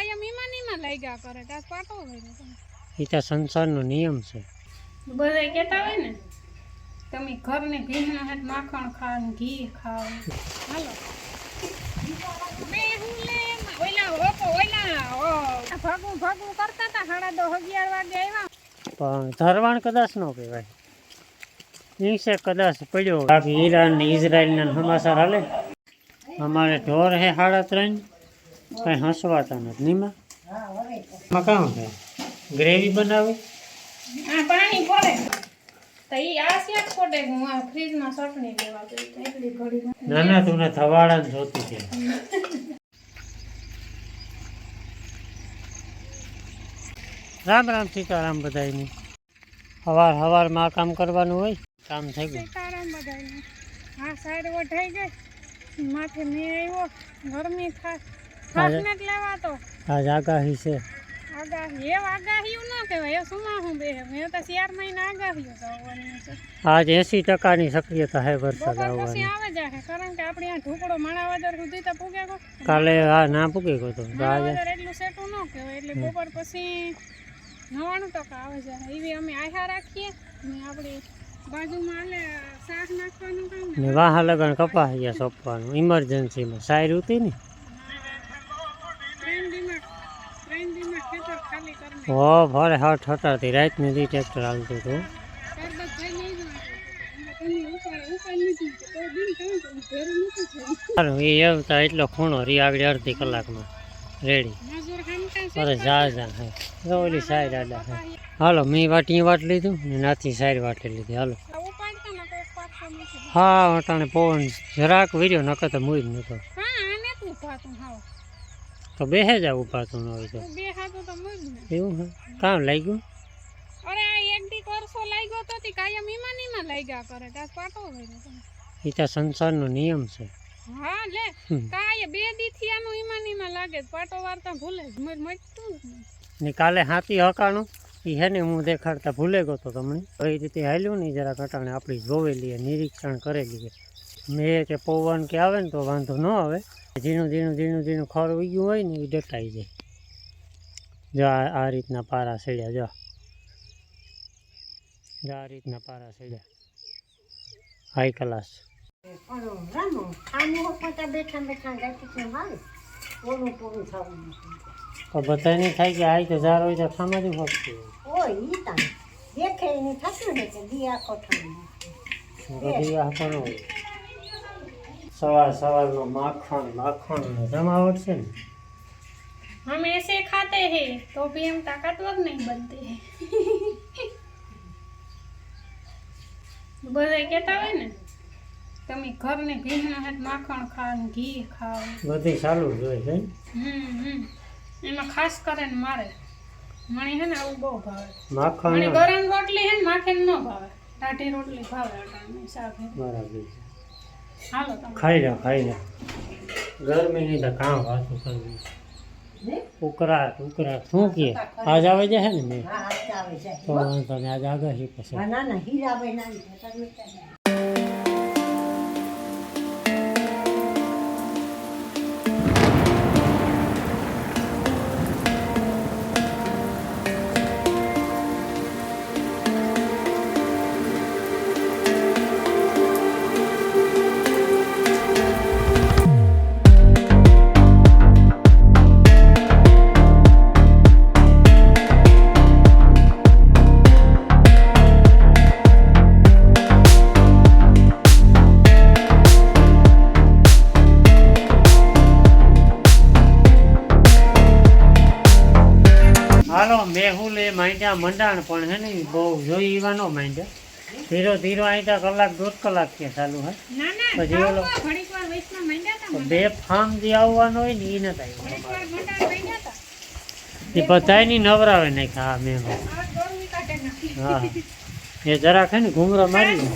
કાયમ ઈમાં ને ઈમાં લાગ્યા કરે ત્યાં પાટો હોય ને. એ તો સંસારનો નિયમ છે. બધા કહેતા હોય ને તમે ઘરને ભીંગના હાથ માખણ ખાવ ઘી ખાવ હાલો. બે હું લે ઓલા ઓપો ઓલા ઓ ભાગું ભાગું કરતા હતા સાડા દો અગિયાર વાગે આવ્યા. પણ ધરવાણ કદાચ ન કહેવાય. દિવસે કદાચ પડ્યો. બાકી ઈરાન ને ઇઝરાયલના સમાચાર હાલે. અમારે ઢોર હે સાડા ત્રણ. કઈ હસવાતા નથી. નીમા? માં કામ છે? ગ્રેવી બનાવી? હા પાણી પડે તો ઈ આ શેક પડે હું આ ફ્રીજમાં ચટણી લેવા ગઈ તો એટલી ઘડી નાના તું થવાડા જોતી છે. રામ રામ સીતારામ બધાયની. હવાર હવારમાં આ કામ કરવાનું હોય? કામ થઈ ગયું. સીતારામ બધાને આ સાઈડ વઢાઈ ગઈ. માથે મેં આવ્યો. ગરમી થાય. થાકને લેવા તો આજ આગાહી છે. આગાહી એ આગાહી ન કહેવાય. એ સુમા હું બે? મેં તો ચાર મહિના આગાહી થવાની છે. આજ એસી ટકાની શક્યતા છે વરસાદ આવવાની. આવે જાય કારણ કે આપણે આ ઢોકળો માણાવદર સુધી તો પૂગે ગયો. કાલે આ ના પૂગે કો તો. આજે માણાવદર એટલું સેટું ન કહેવાય એટલે બપોર પછી નવાણું ટકા આવે છે. એવી અમે આશા રાખીએ. ને આપણે ને વાહ લગન કપાસ ગયા સોંપવાનું ઇમરજન્સીમાં સાયર ઉતી ને? ખેતર ભારે હાથ હો ભરે હઠ હટાતી રાતની દી ટ્રેક્ટર હાલતું હતું. સારું એ આવતા એટલો ખૂણો રી આગળ અડધી કલાકમાં. રેડી અરે જા જા, હે. ઓલી સાઈડ આડા હાલો, મેં વાટી વાટ લીધું ને નાથી સાઈડ વાટી લીધી. હાલો. હા, અટાણે પવન જરાક વીર્યો, નકર તો મૂવી જ નતો. તો બેહે જ ઉપાતું ન હોય તો. તું બે હાથો તો મૂજ ને. એવું હે? કામ લાગ્યું? અરે આ એક દી કરસો લાગ્યો તો તી કાયમ ઈમાં ને ઈમાં લાગ્યા કરે. ત્યાં પાટો હોય ને તમે. એ તો સંસારનો નિયમ છે. હા લે. હમ. કાંઈ બે દી થી આનું ઈમાં ને ઈમાં લાગે જ. પાટો વારતા ભૂલે જ મર મટતું જ નહીં. ને કાલે હાથી હકાણું. એ હે ને હું દેખાડતા ભૂલે ગયો તો તમને. કઈ રીતે હાલ્યું ને જરા કટાણે આપણી જોવેલી નિરીક્ષણ કરેલી મેં કે પવન કે આવે ને તો વાંધો ન આવે. ઝીણું ઝીણું ઝીણું ઝીણું ખર ગયું હોય ને એ ડટાઈ જાય. જો આ રીતના પારા સડ્યા જો. આ રીતના પારા સડ્યા. હાઈ ક્લાસ બધા નહીં થાય કે આઈ તો જાર હોય તો ઈ દેખે થતું ને કે ન હોય. સવાર સવારનો માખણ માખણ જમાવટ છે ને हम ऐसे खाते हैं तो भी हम ताकतवर नहीं बनते हैं બધા કહેતા હોય ને તમે ઘરને ભીંગના હાથ માખણ ખાવ ને ઘી ખાવ બધી ચાલુ જ હોય છે હમ હમ એમાં ખાસ કરીને મારે મને છે ને આવું બહુ ભાવે માખણ મને ગરમ રોટલી છે ને માખણ ન ભાવે ટાઢી રોટલી ભાવે અટાણે શાક હે. બરાબર છે હાલો તમે ખાઈ લો ખાઈ લો ગરમીની તો કામ વાતું કરવું ઉકળાટ ઉકળાટ શું કે? આજ આવે છે ને મેં? તો વાંધો આજ આગળ પછી. માંડ્યા મંડાણ પણ હે ને બહુ જોઈ એવા ન માંડ્યા ધીરો ધીરો આઈતા કલાક દોઢ કલાક ત્યાં ચાલુ ના ના પછી ઓલો-. બે ફાર્મ જે આવવાનો હોય ને એ નથી એ બધાય બધાયની નવરાવે નાખ્યા આ મેં. હા. એ જરાક હે ને ઘૂમરો મારી ને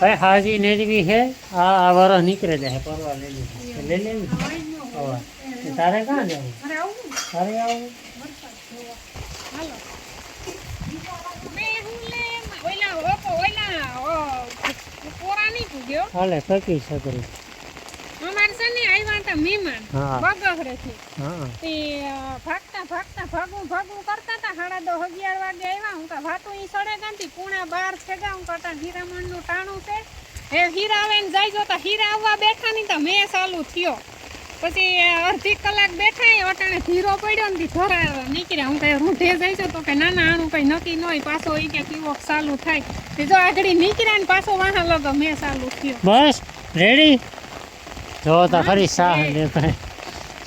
ભાઈ હાજી નેજવી હે આ વરસ નીકળે જાય પરવા લઈ લે. લઈ લેવી. તારે ક્યાં જવું? તારે આવું. હાલો હું ફેંકી છત્રી અમારે છે આવ્યા હતા મહેમાન બગહરે હા. તે ભાગતા ભાગતા, ભાગું ભાગું કરતા હતા. સાડા દસ અગિયાર વાગે આવ્યા. હું કા વાતું ઈ સડે ગાંધી પૂણા બાર છેગા હું કરતા હીરામણનું ટાણું છે. એ હીરા આવે ને જાય જોતા હીરા આવવા બેઠા નહીં તો મેં ચાલુ થયો. પછી અડધી કલાક બેઠા એ અટાણે ધીરો પડ્યો ને ધરા નીકળ્યા. હું કઈ રૂંઢે જઈશું તો કે ના ના આનું કઈ નક્કી ન હોય. પાછો ઈ કે પીવો ચાલુ થાય. તે જો આગળ નીકળ્યા ને પાછો વાહ લગો મેં ચાલુ થયો. બસ રેડી જો તો ખરી સાહ દેખાય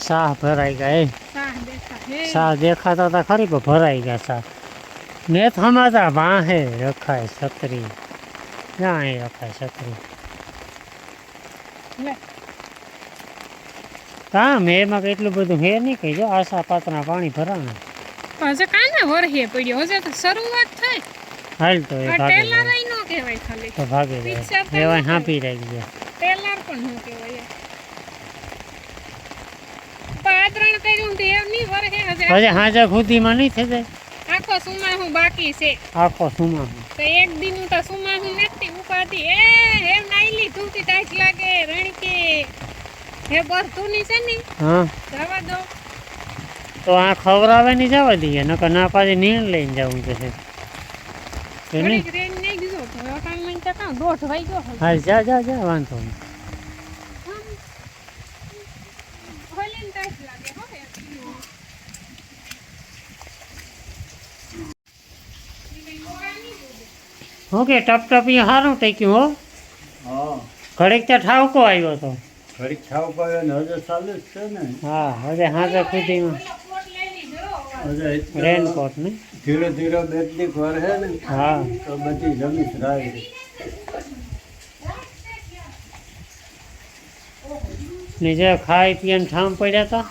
સાહ ભરાઈ ગયા એ. સાહ દેખા દેખાતા હતા ખરી પણ ભરાઈ ગયા સાહ. મેં થમાતા વાહે રખાય છત્રી. ક્યાં રખાય છત્રી? લે. હા મેમાં કેટલું બધું હે નહીં કે જો આશા પાત્રના પાણી ભરાણા. હજે કાને વરહે પડ્યો? હજે તો શરૂઆત થઈ. હાલ તો એ ભાગે ટેલર જાય. નો કહેવાય ખાલી. તો ભાગે તો હાંપી રહી ગયા ટેલર પણ નો કહેવાય. પાદરણ કર્યું તે એમ નહીં વરહે હજે. પછી હાજર ખુદીમાં નહીં થઈ જાય. આખો સુમાહું બાકી છે. આખો સુમા હું તો એક દીનું તો સુમાહું નથી ઉપાધી. એ એમ નાઈલી લીધું તી ટાઈટ લાગે રણકે. હે બરતું ની છે ને હા. જવા દો. તો આ ખવરાવે ની જવા દઈએ નકર ના પાછી નીણ લઈને જવું છે. જા જા જા વાંધો નહીં હોલીને ટાઈટ લાગે હો એ. ઈ કઈ ગોળા નહીં. બોલે. હું કે ટપ ટપ સારું ટેક્યું હો? હા. ઘડીક ત્યાં ઠાવકો આવ્યો હતો ખાવ પડે ને હજુ ચાલુ જ છે ને. હા હવે હાજર હજુ રેનકોટ ને? ધીરે ધીરે બેટની ભરે ને હા. તો બધી જમીન રાય ને જે ખાઈ પીને ઠામ પડ્યા હતા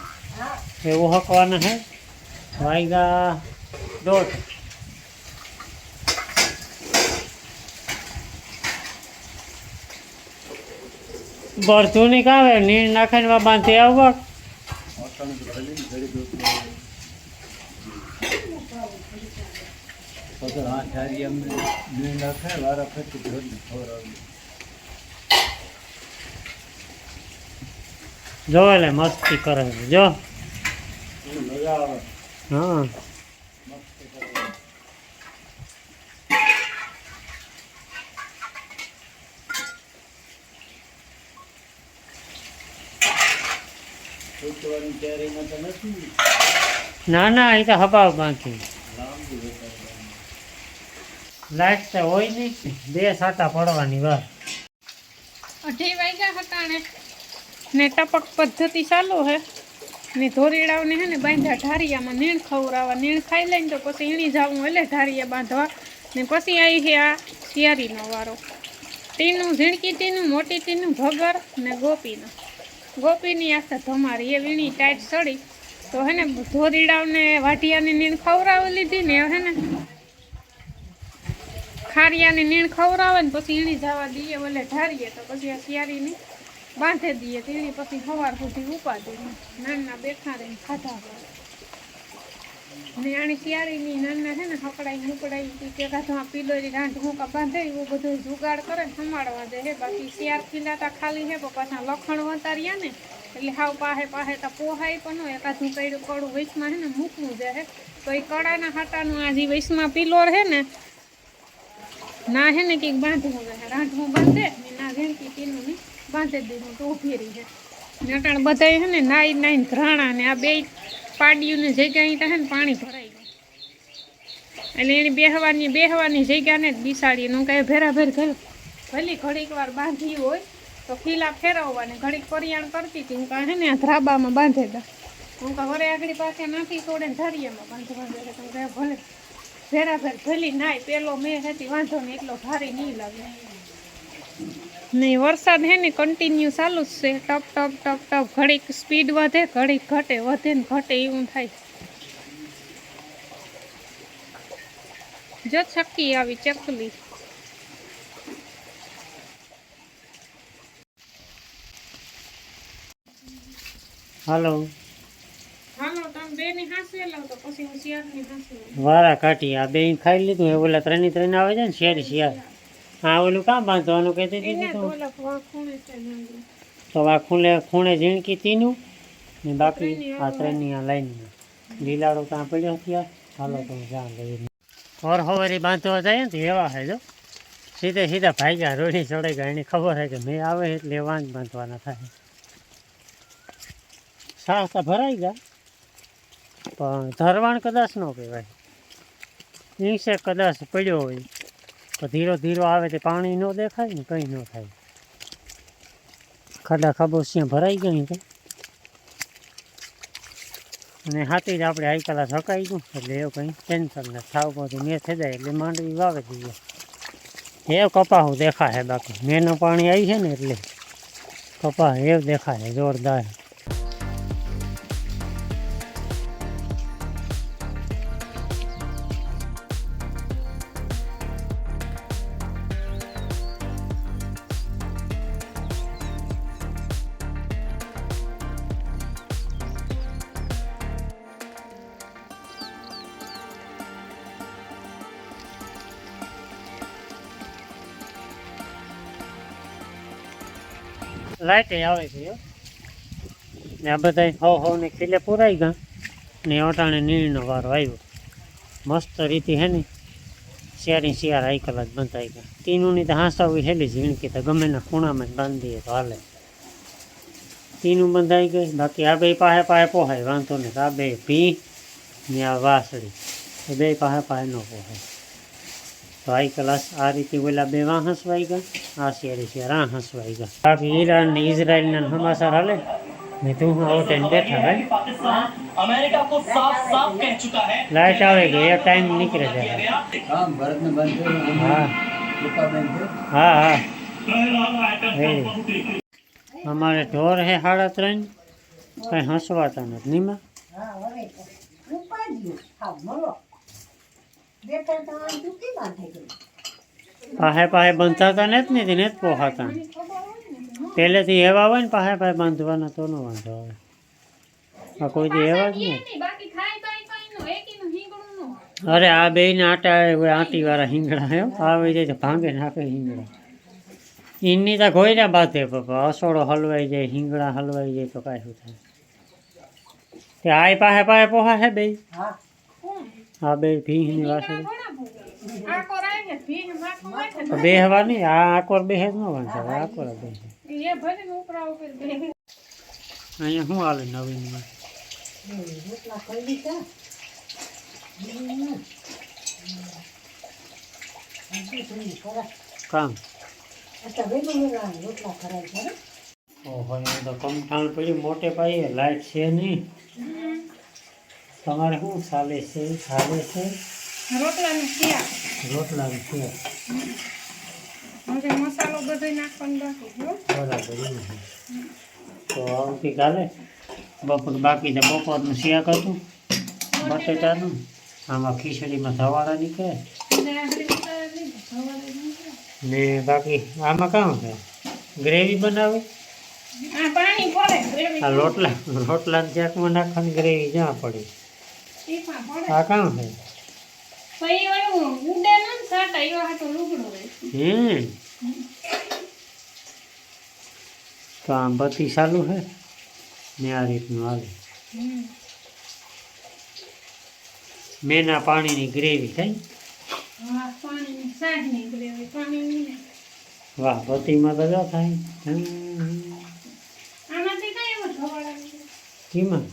એ ઓહકવાના હે. વાયગા દોઢ. ભરતું નહીં કાવે નીણ નાખીને બાંધી આવવા અટાણે મસ્તી ભલે જો. ઘડી દૂધ પછી આ થારી અમને મેં નાખે વારા ફરતી ઘરને ખવડાવી જો એટલે મસ્તી કરે છે જો મજા આવે હા છૂટવાની તૈયારીમાં તો નથી. ના ના એ તો હબાવ બાકી. લાઈટ તો હોય નહીં બે સાટા પડવાની વાર. અઢી વાગ્યા હતા ને ને ટપક પદ્ધતિ ચાલુ હે. ને ધોરીડાવને હે ને બાંધ્યા ઢારિયામાં નીણ ખવડાવવા નીણ ખાઈ લઈને તો પછી ઈણી જવું એટલે ઢારિયા બાંધવા. ને પછી આવી છે આ શિયારીનો વારો. ટીનું ઝીણકી ટીનું મોટી ટીનું ભગર ને ગોપીનું. ગોપીની આસ્તે ધમારી, એ વીણી ટાઈટ સડી. તો હે ને, ધોરીડાવને વાઢિયાની નીણ ખવડાવી લીધી ને, હે ને. ખારિયાની નીણ ખવરાવે ને, પછી ઈણી જવા દઈએ ઓલે ઢારીએ તો પછી આ શિયાળીની બાંધી દઈએ તીણી પછી સવાર સુધી ઉપાડી નાના બેઠા રહીને ખાધા ને આની શિયાળીની નાના છે ને હકડાઈ મુકડાઈ કે કાંધમાં પીલોરી રાંઢ મૂકા બાંધે એવું બધું જુગાડ કરે સંભાળવા દે હે. બાકી શિયાળ ખીલાતા ખાલી હે પાછા લખણ વતાર્યા ને, એટલે હાવ પાહે પાહે તો પોહાય પણ હોય. એકાદું કઈડું કડું વૈશમાં હે ને મૂકવું જ હે. તો એ કડાના હાટાનું આજે વૈશમાં પીલો હે ને, ના હે ને કંઈક બાંધવું છે રાંધવું બાંધે ને ના વેણકી પીલું ને બાંધે દીધું, તો ઊભી રહી છે નટાણ બધાય હે ને નાઈ નાઈ ઘરાણા ને આ બે પાડીયું ને જગ્યા અહીં ને પાણી ભરાઈ ગયું એટલે એની બેહવાની બેહવાની જગ્યાને જ બિસાડીને હું કાંઈ ભેરાભેર ઘર ભલી ઘડીક વાર બાંધી હોય તો ખીલા ફેરવવાને. ઘડીક પરિયાણ કરતી હતી. હું કાંઈ ને આ ધ્રાબામાં બાંધે હતા હું કાં વરે આગળ પાસે નાખી છોડે ને ધરિયામાં બાંધવા દે તો કાંઈ ભલે. ભેરાભેર ભલી નાય, પેલો મેં હતી, વાંધો ને એટલો ભારે નહીં લાગે. નહીં વરસાદ હે ને કન્ટિન્યુ ચાલુ જ છે. ટપ ટપ ટપ ટપ. ઘડીક સ્પીડ વધે ઘડીક ઘટે વધે ને ઘટે એવું થાય. જો છકી આવી ચકલી. હાલો. હાલો તમે બે ની હાંસે લાવ તો પછી હું શિયાળની હાંસે વારા કાઢી આ બે ખાઈ લીધું. એ ઓલા ત્રણે ત્રણ આવે છે ને શેરી શિયાળ. હા ઓલું કામ બાંધવાનું કહેતી દીધી તું. તો આ ખૂણે ખૂણે ઝીણકી તીનું ને બાકી આ ત્રણની આ લાઈનમાં લીલાડો ત્યાં પડ્યો ત્યાં હાલો તો જ્યાં લઈને ઓર હવારી બાંધવા જાય ને તો એવા હે જો. સીધે સીધા ભાગ્યા રોડી ચડે ગયા. એની ખબર હે કે મેં આવે એટલે વાંજ બાંધવાના થાય. સાહસા ભરાઈ ગયા. પણ ધરવાણ કદાચ ન કહેવાય. ઈસે કદાચ પડ્યો હોય. ધીરો ધીરો આવે તે પાણી ન દેખાય ને કંઈ ન થાય. ખાડા ખાબોચિયા ભરાઈ ગયા તો. અને હાથી જ આપણે આઈ કલા થકાઈ ગયું, એટલે એવું કંઈ ટેન્શન ન થાવ બધું મેં થઈ જાય એટલે માંડવી વાવે દઈએ. એ કપાહું દેખાય બાકી. મેનું પાણી આવી છે ને એટલે કપાહ એવું દેખાય જોરદાર. લાઈટે આવે છે. ને આ બધા હો હો ને ખીલે પુરાઈ ગયા ને અટાણે નીણનો વારો આવ્યો. મસ્ત રીતે હે ને. શિયાળી શિયાળ આઈ કલાક બંધાઈ ગયા. તીનુંની તો હાંસાવી હેલી ઝીણકી તો. ગમે ના ખૂણામાં જ બાંધી તો હાલે. તીનું બંધાઈ ગઈ. બાકી આ બે પાસે પાસે પોહાય. વાંધો નહીં. આ બે ભી ને આ વાસળી. એ બે પાસે પાસે ન પોહાય. તો આઈ ક્લાસ આ રીતે ઓલા બે વાં હસવાઈ ગયા આ શેરી શેર આ હસવાઈ ગયા બાકી ઈરાન ને ઇઝરાયલના સમાચાર હાલે ને તું હું આવો ટાઈમ બેઠા ભાઈ अमेरिका को साफ साफ कह चुका है લાઈટ આવે ગઈ એ ટાઈમ નીકળે છે કામ ભરતને બંધ થયું હા ટૂંકા બંધ થયું હા હા એ અમારે ઢોર હે સાડા પાસે પાહે બંધાતા નથી ને જ પોહાતા. પહેલેથી એવા હોય ને પાસે પાસે બાંધવાના તો ન વાંધો આવે. આ કોઈ એવા જ નહીં. અરે આ બે ને આટા આંટી વાળા હિંગડા આવી જાય ભાંગે નાખે હિંગડા એની તો કોઈ ના બાંધે પપ્પા અસોડો હલવાઈ જાય હિંગડા હલવાઈ જાય તો કાંઈ શું થાય? તે આય પાસે પાસે પોહા હે બે હા? આ બે હીંગણા વાસળી. બે હવાની આ આકોર બે જ ન વાંચે આકોર બે. અહીંયા શું હાલે કરા કામ? ઓહો તો કમઠાણ પડ્યું મોટે પાયે લાઈટ છે નહીં. તમારે શું ચાલે છે? ચાલે છે? રોટલાનું શિયાળ. રોટલાનું છે હવે મસાલો બધો નાખવાનો બાકી બરાબર એવું છે. તો આવતીકાલે બપોર બાકી બપોરનું શાક હતું. બટેટાનું. આમાં ખીચડીમાં ધવાડા નીકળે. ને બાકી આમાં કામ છે? ગ્રેવી બનાવે? આ રોટલા રોટલા શાકમાં નાખવાની ગ્રેવી જ્યાં પડે. આ કામ છે? પછી ઓલું ઉડે ને સાટા એવા હાટો લુગડો હમ તો આમ બત્તી ચાલુ છે? ને આ રીતનું આવે હમ. મેના પાણીની ગ્રેવી થઈ વાહ બત્તીમાં તો જો થાય? કેમાં.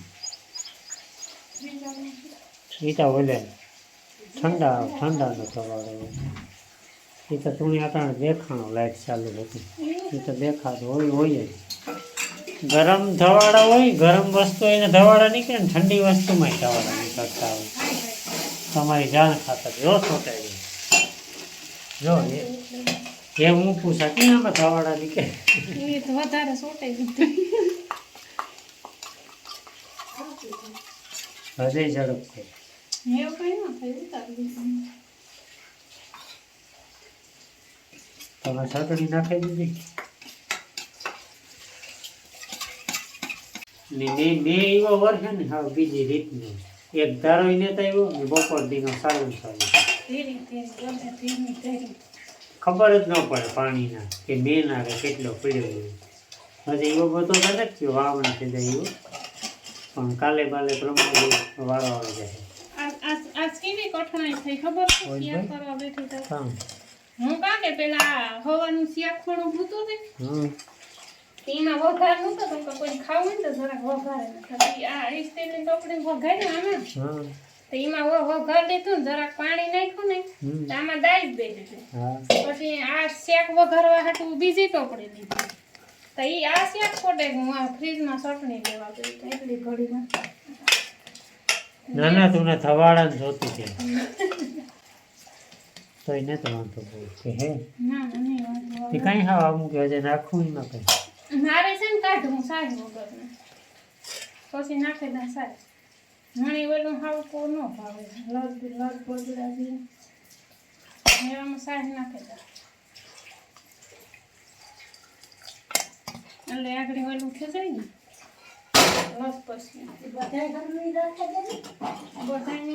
એ તો ઓલે ઠંડા ઠંડાનો સવારે એ તો તુણી આટાણે દેખાણો લાઈટ ચાલુ હતી. એ તો દેખાતો હોય હોય જ. ગરમ ધવાડા હોય ગરમ વસ્તુ એને ધવાડા નીકળે ને ઠંડી વસ્તુમાં ધવાડા નીકળતા હોય. તમારી જાણ ખાતર જો છોટાઈ જો એ એ હું પૂછા કે આમાં ધવાડા નીકળે? એ તો વધારે સોટાઈ હૃદય ઝડપ છે એવું કઈ ન થાય ઉતારી તમે ચટણી નાખી દીધી ને મેં મેં એવો વર્ષે ને હા બીજી રીતનો એક ધારો ને આવ્યો ને બપોર દીનો સારું સારું ખબર જ ન પડે પાણીના કે મેં કે કેટલો પીડ્યો હજી એવો બધો કરે જ થયો વાવણ થઈ જાય એવો પણ કાલે બાલે પ્રમાણે વારો આવી જાય કઠણાઈ થઈ ખબર છે? શિયાળ કરવા બેઠી તો. હું. કા પેલા હવાનું શિયાળ ખોણું ભૂતું ને તેમાં વઘાર નહોતો તો કોઈ ખાવું ને તો જરાક વઘારે. આ ઇસ્ત્રીની ટોપડી વઘારી આમાં. તો એમાં વઘાર લીધું ને જરાક પાણી નાખ્યું ને તો આમાં દાઈ જ દઈ પછી આ શેક વઘારવા હાટું બીજી ટોપડી લીધી. તો એ આ શેક ખોટે હું આ ફ્રીજમાં ચટણી લેવા ગઈ એટલી ઘડીમાં. ના ના તું ને થવાડા ને જોતી છે. તો એને તો વાંધો કે હે? ના ના, તે આવે. કઈ હા અમુક હજે નાખવું એમાં કઈ મારે છે ને કાઢું વગર ને પછી નાખી દા સાજ મને ઓલું હાવ કો ન ભાવે. લડ લડ બગડા જેવું એવામાં સાજ નાખી દા એટલે આગળ ઓલું ખેંચાય ને? મસ્ત પછી. બધા ઘરની રાખે બધા